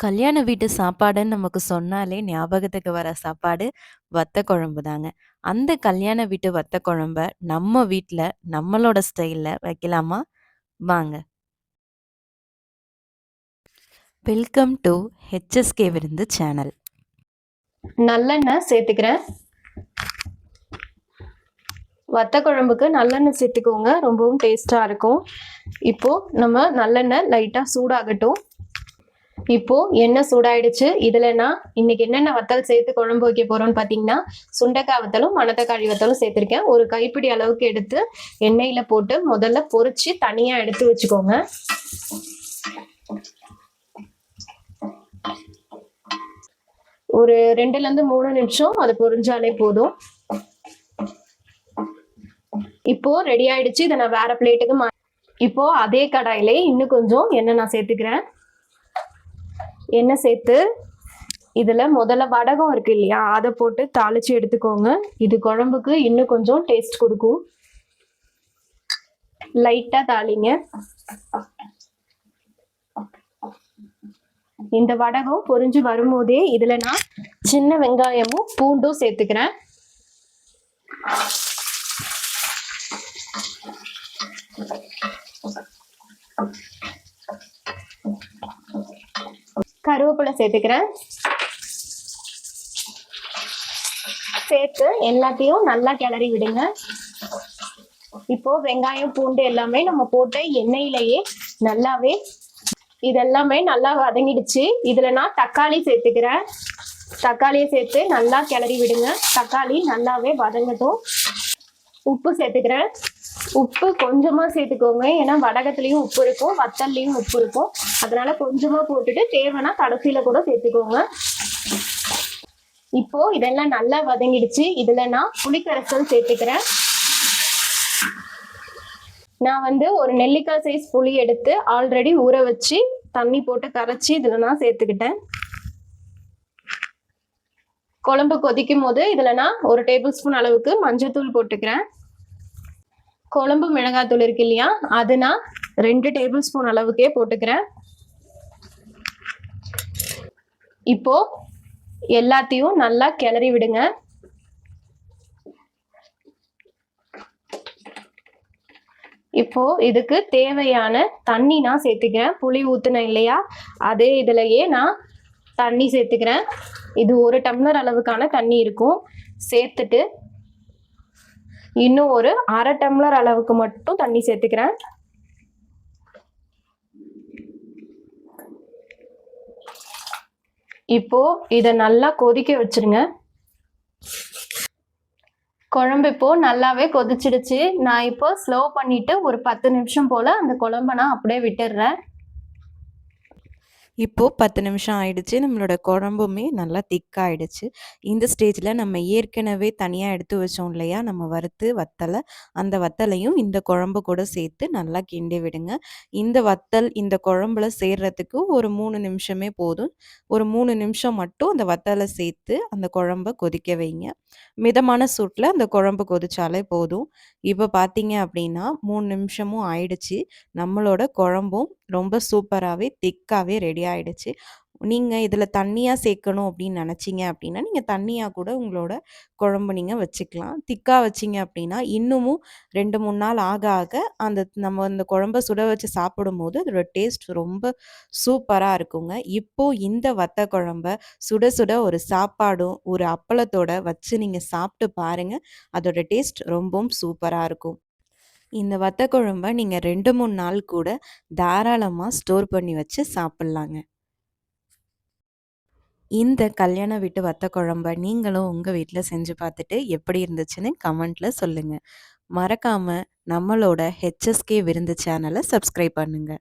கல்யாண வீட்டு சாப்பாடுன்னு நமக்கு சொன்னாலே ஞாபகத்துக்கு வர சாப்பாடு வத்த குழம்பு தாங்க. அந்த கல்யாண வீட்டு வத்த குழம்ப நம்ம வீட்டில் நம்மளோட ஸ்டைலில் வைக்கலாமா? வாங்க. வெல்கம் டூ ஹெச்எஸ்கே விருந்து சேனல். நல்லெண்ணெய் சேர்த்துக்கிறேன் வத்த குழம்புக்கு நல்லெண்ணெய் சேர்த்துக்கோங்க ரொம்பவும் டேஸ்ட்டாக இருக்கும் இப்போது நம்ம நல்லெண்ணெய் லைட்டாக சூடாகட்டும் இப்போது எண்ணெய் சூடாயிடுச்சு. இதில் நான் இன்னைக்கு என்னென்ன வத்தல் சேர்த்து குழம்பு வைக்க போறோம்னு பார்த்தீங்கன்னா சுண்டைக்காய் வத்தலும் மணத்தக்காளி வத்தலும் சேர்த்துருக்கேன். ஒரு கைப்பிடி அளவுக்கு எடுத்து எண்ணெயில் போட்டு முதல்ல பொறிச்சு தனியாக எடுத்து வச்சுக்கோங்க. ஒரு ரெண்டுலேருந்து மூணு நிமிஷம் அது பொரிஞ்சாலே போதும். இப்போ ரெடி ஆயிடுச்சு. இதை நான் வேற பிளேட்டுக்கு மா இப்போ அதே கடாயிலே இன்னும் கொஞ்சம் எண்ணெய் நான் சேர்த்துக்கிறேன். எண்ணெய் சேர்த்து இதில் முதல்ல வடகம் இருக்கு இல்லையா அதை போட்டு தாளிச்சு எடுத்துக்கோங்க. இது குழம்புக்கு இன்னும் கொஞ்சம் டேஸ்ட் கொடுக்கும். லைட்டாக தாளிங்க. இந்த வடகம் பொரிஞ்சு வரும்போதே இதில் நான் சின்ன வெங்காயமும் பூண்டும் சேர்த்துக்கிறேன். கருவேப்பிலை சேர்த்துக்கிறேன். சேர்த்து எல்லாத்தையும் நல்லா கிளறி விடுங்க. இப்போ வெங்காயம் பூண்டு எல்லாமே நம்ம போட்ட எண்ணெயிலேயே நல்லாவே இதெல்லாமே நல்லா வதங்கிடுச்சு. இதுல நான் தக்காளி சேர்த்துக்கிறேன். தக்காளியை சேர்த்து நல்லா கிளறி விடுங்க. தக்காளி நல்லாவே வதங்கட்டும். உப்பு சேர்த்துக்கிறேன். உப்பு கொஞ்சமா சேர்த்துக்கோங்க. ஏன்னா வடகத்துலயும் உப்பு இருக்கும் வத்தல்லையும் உப்பு இருக்கும். அதனால கொஞ்சமா போட்டுட்டு தேவைன்னா கடைசியில கூட சேர்த்துக்கோங்க. இப்போ இதெல்லாம் நல்லா வதங்கிடுச்சு. இதுல நான் புளிக்கரைசல் சேர்த்துக்கிறேன். நான் வந்து ஒரு நெல்லிக்காய் சைஸ் புளி எடுத்து ஆல்ரெடி ஊற வச்சு தண்ணி போட்டு கரைச்சி இதில் நான் சேர்த்துக்கிட்டேன். குழம்பு கொதிக்கும் போது இதில் நான் ஒரு டேபிள் ஸ்பூன் அளவுக்கு மஞ்சத்தூள் போட்டுக்கிறேன். குழம்பு மிளகாத்தூள் இருக்கு இல்லையா? அது நான் ரெண்டு டேபிள் ஸ்பூன் அளவுக்கே போட்டுக்கிறேன். இப்போ எல்லாத்தையும் நல்லா கிளறி விடுங்க. இப்போ இதுக்கு தேவையான தண்ணி நான் சேர்த்துக்கிறேன். புளி ஊத்துனேன் இல்லையா? அதே இதுலயே நான் தண்ணி சேர்த்துக்கிறேன். இது ஒரு டம்ளர் அளவுக்கான தண்ணி இருக்கும். சேர்த்துட்டு இன்னும் ஒரு அரை டம்ளர் அளவுக்கு மட்டும் தண்ணி சேர்த்துக்கிறேன். இப்போ இதை நல்லா கொதிக்க வச்சிருங்க. குழம்பு இப்போ நல்லாவே கொதிச்சிடுச்சு. நான் இப்போ ஸ்லோ பண்ணிட்டு ஒரு பத்து நிமிஷம் போல அந்த குழம்ப நான் அப்படியே விட்டுடுறேன். இப்போது பத்து நிமிஷம் ஆயிடுச்சு. நம்மளோட குழம்புமே நல்லா திக்காயிடுச்சு இந்த ஸ்டேஜில் நம்ம ஏற்கனவே தனியாக எடுத்து வச்சோம் இல்லையா? நம்ம வறுத்து வத்தலை அந்த வத்தலையும் இந்த குழம்பு கூட சேர்த்து நல்லா கிண்டி விடுங்க. இந்த வத்தல் இந்த குழம்புல சேர்றதுக்கு ஒரு மூணு நிமிஷமே போதும். ஒரு மூணு நிமிஷம் மட்டும் அந்த வத்தலை சேர்த்து அந்த குழம்ப கொதிக்க வைங்க. மிதமான சூட்டில் அந்த குழம்பு கொதிச்சாலே போதும். இப்போ பார்த்தீங்க அப்படின்னா மூணு நிமிஷமும் ஆயிடுச்சு. நம்மளோட குழம்பும் ரொம்ப சூப்பராகவே திக்காகவே ரெடி ஆயிடுச்சு. நீங்கள் இதில் தண்ணியாக சேர்க்கணும் அப்படின்னு நினச்சிங்க அப்படின்னா நீங்கள் தண்ணியாக கூட உங்களோட குழம்பு நீங்கள் வச்சுக்கலாம். திக்காக வச்சிங்க அப்படின்னா இன்னமும் ரெண்டு மூணு நாள் ஆக ஆக அந்த நம்ம அந்த குழம்ப சுட வச்சு சாப்பிடும்போது அதோட டேஸ்ட் ரொம்ப சூப்பராக இருக்குங்க. இப்போது இந்த வத்த குழம்ப சுட சுட ஒரு சாப்பாடும் ஒரு அப்பளத்தோட வச்சு நீங்கள் சாப்பிட்டு பாருங்கள் அதோட டேஸ்ட் ரொம்பவும் சூப்பராக இருக்கும். இந்த வத்த குழம்ப நீங்கள் ரெண்டு மூணு நாள் கூட தாராளமாக ஸ்டோர் பண்ணி வச்சு சாப்பிட்லாங்க. இந்த கல்யாண வீட்டு வத்த குழம்ப நீங்களும் உங்கள் வீட்டில் செஞ்சு பார்த்துட்டு எப்படி இருந்துச்சுன்னு கமெண்ட்டில் சொல்லுங்கள் மறக்காமல் நம்மளோட ஹெச்எஸ்கே விருந்து சேனலை சப்ஸ்கிரைப் பண்ணுங்கள்